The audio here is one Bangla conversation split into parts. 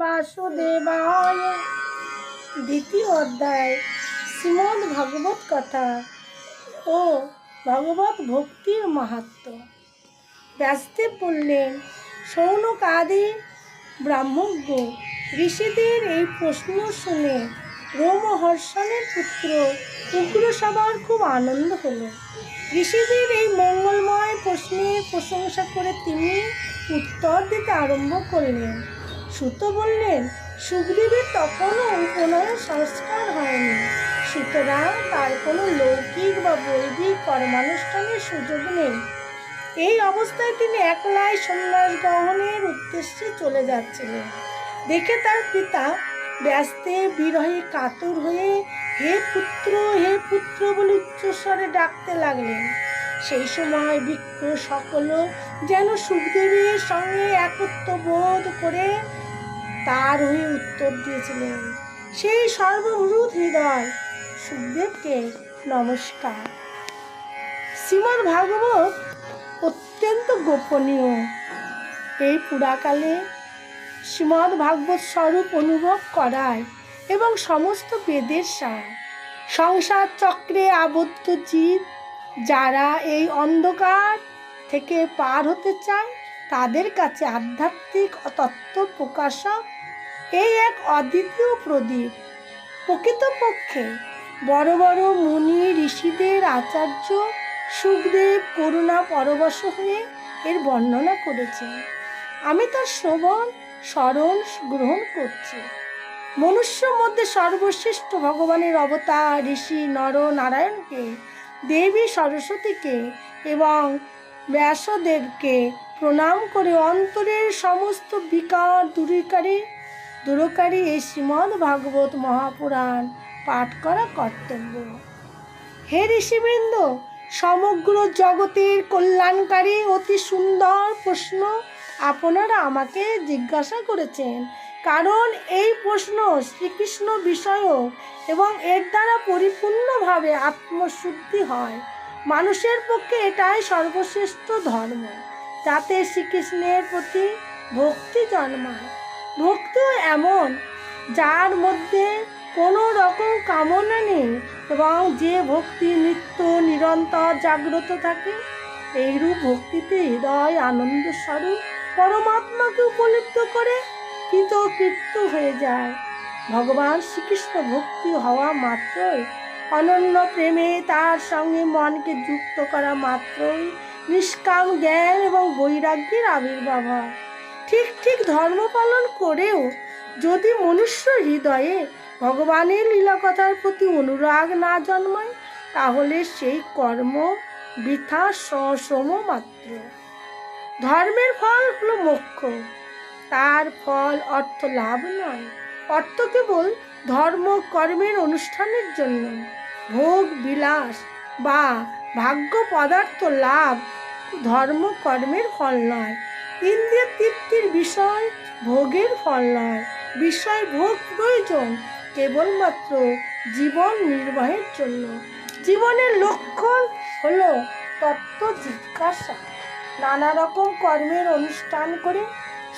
বাসুদেবায়। দ্বিতীয় অধ্যায়, শ্রীমদ ভগবত কথা ও ভগবত ভক্তির মাহাত্ম। ব্যাসদেব বললেন সৌনক আদি ব্রাহ্মজ্ঞ, ঋষিদের এই প্রশ্ন শুনে রোমহর্ষণের পুত্র উগ্রসভার খুব আনন্দ হলো। ঋষিদের এই মঙ্গলময় প্রশ্নের প্রশংসা করে তিনি উত্তর দিতে আরম্ভ করলেন। সুত বললেন, সুগ্রীবের তখনও উপনয়ন সংস্কার হয়নি। সুতরাং তার কোনো লৌকিক বা বৈদিক কর্মানুষ্ঠানের সুযোগ নেই। এই অবস্থায় তিনি একলাই সন্ন্যাস গ্রহণের উদ্দেশ্যে চলে যাচ্ছিলেন। দেখে তার পিতা ব্যস্তে, বিরহে কাতর হয়ে, হে পুত্র হে পুত্র বলে উচ্চস্বরে ডাকতে লাগলেন। সেই সময় বৃক্ষ সকল যেন সুখদেবের সঙ্গে একত্র বোধ করে তার হয়ে উত্তর দিয়েছিলেন সেই সর্বভূত হৃদয়, সুখদেবকে নমস্কার। শ্রীমদ্ ভাগবত অত্যন্ত গোপনীয়। এই পুরাকালে শ্রীমদ্ ভাগবত স্বরূপ অনুভব করায় এবং সমস্ত বেদের সার। সংসার চক্রে আবদ্ধ জীব যারা এই অন্ধকার থেকে পার হতে চায় তাদের কাছে আধ্যাত্মিক তত্ত্ব প্রকাশক এই এক অদ্বিতীয় প্রদীপ। প্রকৃতপক্ষে বড় বড় মুনি ঋষিদের আচার্য সুখদেব করুণা পরবশ হয়ে এর বর্ণনা করেছেন। আমি তার শ্রবণ, স্মরণ গ্রহণ করছি। মনুষ্য মধ্যে সর্বশ্রেষ্ঠ ভগবানের অবতার ঋষি নর নারায়ণকে দেবী সরস্বতীকে এবং ব্যাসদেবকে প্রণাম করে অন্তরের সমস্ত বিকার দূরীকারী, দূরকারী এই শ্রীমদ্ ভাগবত মহাপুরাণ পাঠ করা কর্তব্য। হে ঋষিবৃন্দ, সমগ্র জগতের কল্যাণকারী অতি সুন্দর প্রশ্ন আপনারা আমাকে জিজ্ঞাসা করেছেন। কারণ এই প্রশ্ন শ্রীকৃষ্ণ বিষয়ক এবং এর দ্বারা পরিপূর্ণভাবে আত্মশুদ্ধি হয়। মানুষের পক্ষে এটাই সর্বশ্রেষ্ঠ ধর্ম। যাতে শ্রীকৃষ্ণের প্রতি ভক্তি জন্মায়। ভক্তিও এমন, যার মধ্যে কোনো রকম কামনা নেই এবং যে ভক্তি নিত্য নিরন্তর জাগ্রত থাকে, এইরূপ ভক্তিতে হৃদয় আনন্দ স্বরূপ পরমাত্মাকে উপলব্ধ করে কৃতকৃত্য হয়ে যায়। ভগবান শ্রীকৃষ্ণ ভক্তি হওয়া মাত্রই অনন্য প্রেমে তার সঙ্গে মনকে যুক্ত করা মাত্রই নিষ্কাম জ্ঞান এবং বৈরাগ্যের আবির্ভাব হয়। ঠিক ঠিক ধর্ম পালন করেও যদি মনুষ্য হৃদয়ে ভগবানের লীলাকথার প্রতি অনুরাগ না জন্মায়, তাহলে সেই কর্ম বৃথা সশ্রম মাত্র। ধর্মের ফল হলো মোক্ষ। তার ফল অর্থ লাভ নয়। অর্থ কেবল ধর্ম কর্মের অনুষ্ঠানের জন্য। ভোগ, বিলাস বা ভাগ্য পদার্থ লাভ ধর্ম কর্মের ফল নয়, ইন্দ্রিয় তৃপ্তির বিষয় ভোগের ফল নয়। বিষয় ভোগ প্রয়োজন কেবলমাত্র জীবন নির্বাহের জন্য। জীবনের লক্ষণ হলো তত্ত্ব জিজ্ঞাসা। নানা রকম কর্মের অনুষ্ঠান করে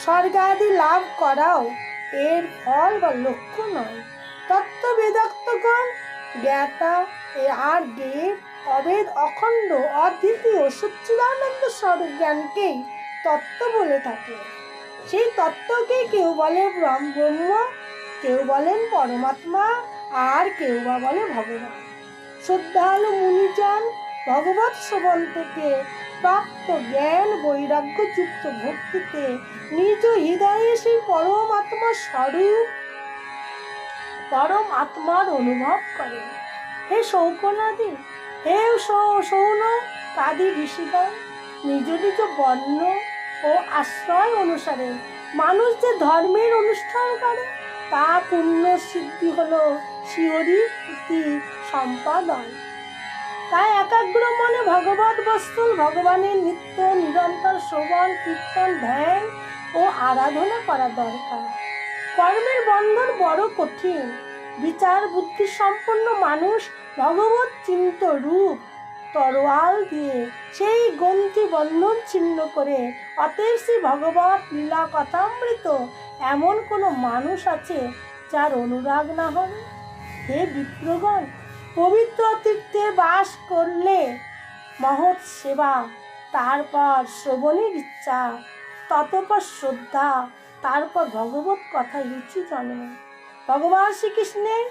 স্বর্গাদি লাভ করাও এর ফল বা লক্ষ্য নয়। তত্ত্ব বেদাক্তগণ জ্ঞাতা আর দেব অবেদ অখণ্ড অদ্বিতীয় সচ্চিদানন্দ স্বরূপ জ্ঞানকেই তত্ত্ব বলে থাকে। সেই তত্ত্বকে কেউ বলে ব্রহ্ম ব্রহ্ম কেউ বলেন পরমাত্মা, আর কেউ বা বলে ভগবান। শ্রদ্ধালু মুনিজন ভগবত শ্রবণ থেকে প্রাপ্ত জ্ঞান বৈরাগ্যযুক্ত ভক্তিতে নিজ হৃদয়ে সেই পরম আত্মার স্বরূপ পরম আত্মার অনুভব করে হে শৌকনাদি হে সৌন কাদি ঋষিগণ, নিজ নিজ বর্ণ ও আশ্রয় অনুসারে মানুষ যে ধর্মের অনুষ্ঠান করে, তা পূর্ণ সিদ্ধি হলো শিহরি সম্পাদন। তাই একাগ্র মনে ভগবত বস্তুল ভগবানের নিত্য নিরন্তর শ্রবণ, কীর্তন, ধ্যান ও আরাধনা করা দরকার। কর্মের বন্ধন বড় কঠিন। বিচার বুদ্ধি সম্পন্ন মানুষ ভগবত চিন্ত রূপ তরোয়াল দিয়ে সেই গ্রন্থি বন্ধন ছিন্ন করে অতএব শ্রী ভগবত লীলা কথামৃত এমন কোনো মানুষ আছে যার অনুরাগ না হবে হে বিপ্রগণ, পবিত্র তীর্থে বাস করলে মহৎ সেবা, তারপর শ্রবণের ইচ্ছা, ততপর শ্রদ্ধা, তারপর ভগবত কথায় রুচি জন্মে। ভগবান শ্রীকৃষ্ণের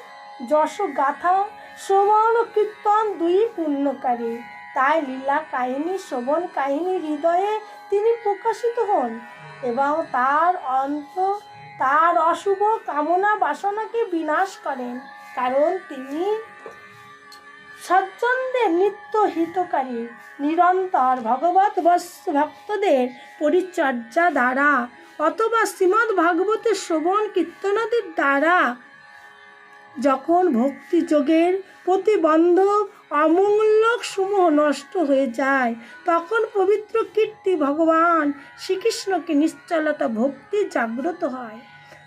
যশ গাথা শ্রবণ ও কীর্তন দুই পুণ্যকারী। তাই লীলা কাহিনী, শ্রবণ কাহিনী হৃদয়ে তিনি প্রকাশিত হন এবং তার অন্ত, তার অশুভ কামনা বাসনাকে বিনাশ করেন। কারণ তিনি সজ্জনদের নিত্য হিতকারী, নিরন্তর ভগবত ভক্তদের পরিচর্যা দ্বারা অথবা শ্রীমদ্ ভাগবতের শ্রবণ কীর্তনাদের দ্বারা যখন ভক্তিযোগের প্রতিবন্ধক অমূল্যক সমূহ নষ্ট হয়ে যায়, তখন পবিত্র কীর্তি ভগবান শ্রীকৃষ্ণকে নিশ্চলতা ভক্তি জাগ্রত হয়।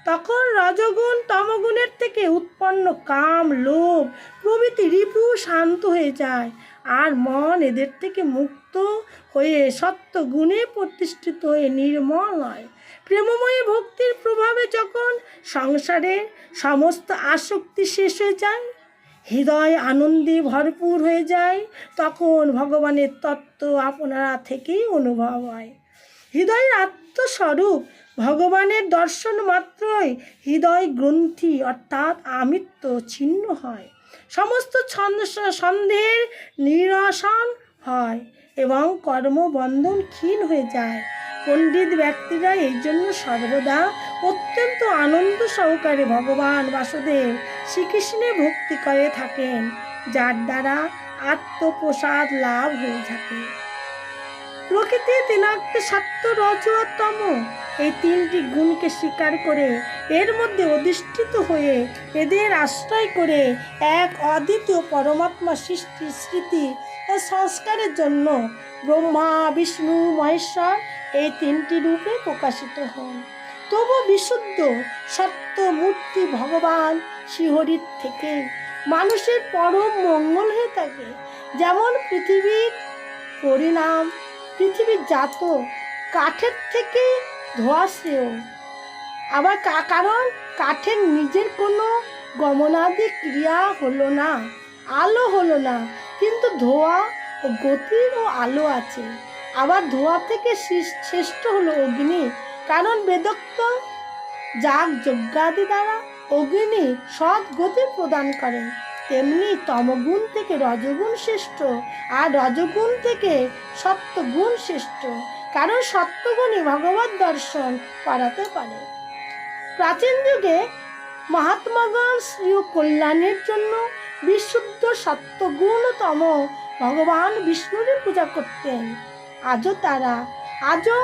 তখন রজগুণ তমগুণের থেকে উৎপন্ন কাম, লোভ প্রভৃতি রিপু শান্ত হয়ে যায় আর মন এদের থেকে মুক্ত হয়ে সত্য গুণে প্রতিষ্ঠিত হয়ে নির্মল হয়। প্রেমময়ী ভক্তির প্রভাবে যখন সংসারে সমস্ত আসক্তি শেষ হয়ে যায়, হৃদয় আনন্দে ভরপুর হয়ে যায়, তখন ভগবানের তত্ত্ব আপনারা থেকেই অনুভব হয়। হৃদয়ের আত্মস্বরূপ ভগবানের দর্শন মাত্রই হৃদয় গ্রন্থি অর্থাৎ আমিত্ব ছিন্ন হয়। সমস্ত ছন্দ- সন্দেহের নিরসন হয়। এবং কর্মবন্ধন ক্ষীণ হয়ে যায়। পণ্ডিত ব্যক্তিরা এই জন্য সর্বদা অত্যন্ত আনন্দ সহকারে ভগবান বাসুদেব শ্রীকৃষ্ণে ভক্তি করে থাকেন, যার দ্বারা আত্মপ্রসাদ লাভ হয়ে থাকে। প্রকৃতি তিনাক্ত সত্য রজ এই তিনটি গুণকে স্বীকার করে এর মধ্যে অধিষ্ঠিত হয়ে এদের আশ্রয় করে এক অদ্বিতীয় পরমাত্মা সৃষ্টি স্মৃতি সংস্কারের জন্য ব্রহ্মা, বিষ্ণু, মহেশ্বর এই তিনটি রূপে প্রকাশিত হন। তবু বিশুদ্ধ সত্য মূর্তি ভগবান শ্রীহরির থেকে মানুষের পরম মঙ্গল হয়ে থাকে। যেমন পৃথিবীর পরিণাম, পৃথিবীর জাত, কাঠের থেকে ধোয়া শ্রেয় আবার কারণ কাঠের নিজের কোনো গমনাদি ক্রিয়া হলো না, আলো হলো না, কিন্তু ধোয়া ও গতির ও আলো আছে। আবার ধোয়া থেকে শ্রেষ- শ্রেষ্ঠ হলো অগ্নি, কারণ বেদক্ত যাগ যজ্ঞাদি দ্বারা অগ্নি সৎ গতি প্রদান করেন তেমনি তমগুণ থেকে রজগুণ শ্রেষ্ঠ, আর রজগুণ থেকে সত্যগুণ শ্রেষ্ঠ। কারণ সত্যগুণই ভগবত দর্শন করাতে পারে। প্রাচীন যুগে মহাত্মাগণ শ্রী কল্যাণের জন্য বিশুদ্ধ সত্যগুণতম ভগবান বিষ্ণুরই পূজা করতেন। আজও তারা, আজও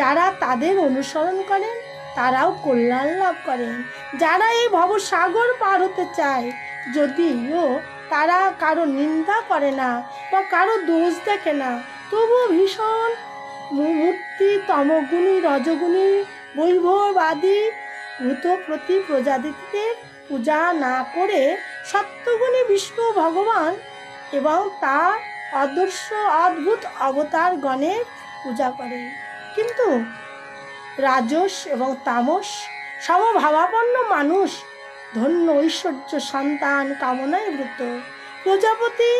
যারা তাদের অনুসরণ করেন, তারাও কল্যাণ লাভ করেন। যারা এই ভবসাগর পার হতে চায়, যদিও তারা কারও নিন্দা করে না বা কারও দোষ দেখে না, তবুও ভীষণ মূর্তি তমগুণী, রজগুণী বৈভবাদী ভূত প্রতি প্রজাতিদের পূজা না করে সত্যগুণী বিষ্ণু ভগবান এবং তার অদর্শ অদ্ভুত অবতার গণের পূজা করে। কিন্তু রাজস এবং তামস সমভাবাপন্ন মানুষ, ধন্য ঐশ্বর্য সন্তান কামনায় ব্রত। প্রজাপতি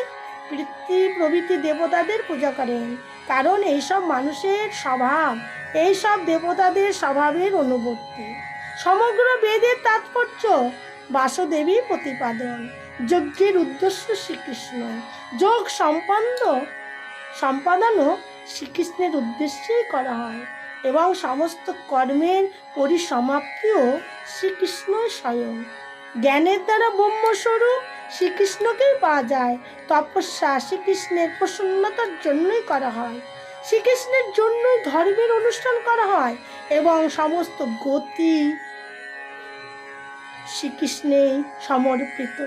পৃথ্বী প্রভৃতি দেবতাদের পূজা করেন। কারণ এইসব মানুষের স্বভাব, এইসব দেবতাদের স্বভাবের অনুবর্তী সমগ্র বেদের তাৎপর্য বাসুদেবী প্রতিপাদন। যজ্ঞের উদ্দেশ্য শ্রীকৃষ্ণ। যোগ সম্পন্ন, সম্পাদনও শ্রীকৃষ্ণের উদ্দেশ্যেই করা হয় এবং সমস্ত কর্মের পরিসমাপ্তিও শ্রীকৃষ্ণ স্বয়ং। জ্ঞানের দ্বারা ব্রহ্মস্বরূপ শ্রীকৃষ্ণকেই পাওয়া যায়। তপস্যা শ্রীকৃষ্ণের প্রসন্নতার জন্যই করা হয়। শ্রীকৃষ্ণের জন্যই ধর্মের অনুষ্ঠান করা হয় এবং সমস্ত গতি শ্রীকৃষ্ণে সমর্পিত।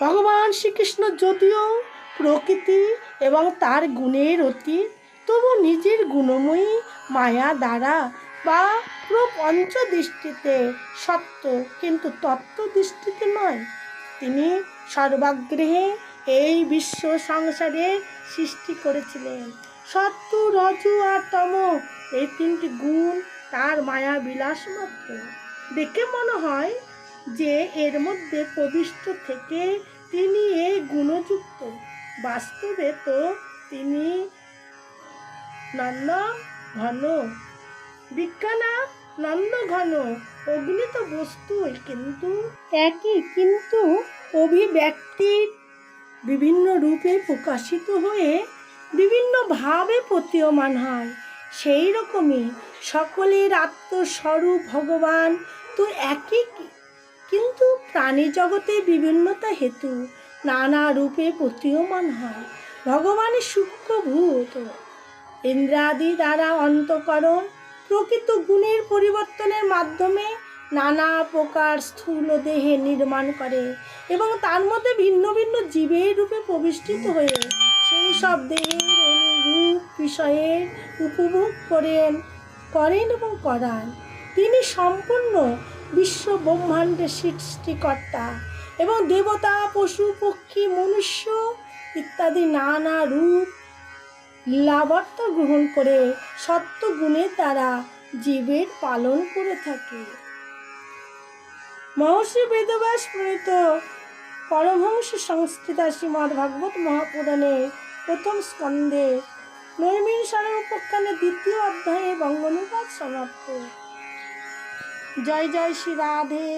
ভগবান শ্রীকৃষ্ণ যদিও প্রকৃতি এবং তার গুণের অতীত, তবু নিজের গুণময়ী মায়া দ্বারা বা প্রপঞ্চ দৃষ্টিতে সত্য কিন্তু তত্ত্ব দৃষ্টিতে নয়। তিনি সর্বাগ্রহে এই বিশ্ব সংসারে সৃষ্টি করেছিলেন। সত্য, রজু আর তম এই তিনটি গুণ তার মায়া বিলাস মাত্র। দেখে মনে হয় যে এর মধ্যে প্রবিষ্ট থেকে তিনি এই গুণযুক্ত। বাস্তবে তো তিনি নন্দ ঘন বিজ্ঞানা নন্দ ঘন, অগ্নিত কিন্তু একই, কিন্তু অভিব্যক্তির বিভিন্ন রূপে প্রকাশিত হয়ে বিভিন্ন ভাবে প্রতীয়মান হয়। সেই রকমই সকলের আত্মস্বরূপ ভগবান তো একই কিন্তু প্রাণী জগতে বিভিন্নতা হেতু নানা রূপে প্রতীয়মান হয়। ভগবানের সূক্ষ্মভূত ইন্দ্রাদি দ্বারা অন্তকরণ প্রকৃত গুণের পরিবর্তনের মাধ্যমে নানা প্রকার স্থূল দেহে নির্মাণ করে এবং তার মধ্যে ভিন্ন ভিন্ন জীবের রূপে প্রবিষ্টিত হয়ে সেই সব দেহের অনুরূপ বিষয়ের উপভোগ করেন করেন এবং করান। তিনি সম্পূর্ণ বিশ্ব ব্রহ্মাণ্ডের সৃষ্টিকর্তা এবং দেবতা, পশু, পক্ষী, মনুষ্য ইত্যাদি নানা রূপ লাভার্থ গ্রহণ করে সত্য গুণের দ্বারা জীবের পালন করে থাকে। মহর্ষি বেদব্যাস প্রণীত পরমহংস সংস্কৃতা শ্রীমদ্ ভাগবত মহাপুরাণে প্রথম স্কন্ধে নৈমিন সারের উপাখ্যানের দ্বিতীয় অধ্যায়ে বঙ্গনুবাদ সমাপ্ত। জয় জয় শ্রী রাধে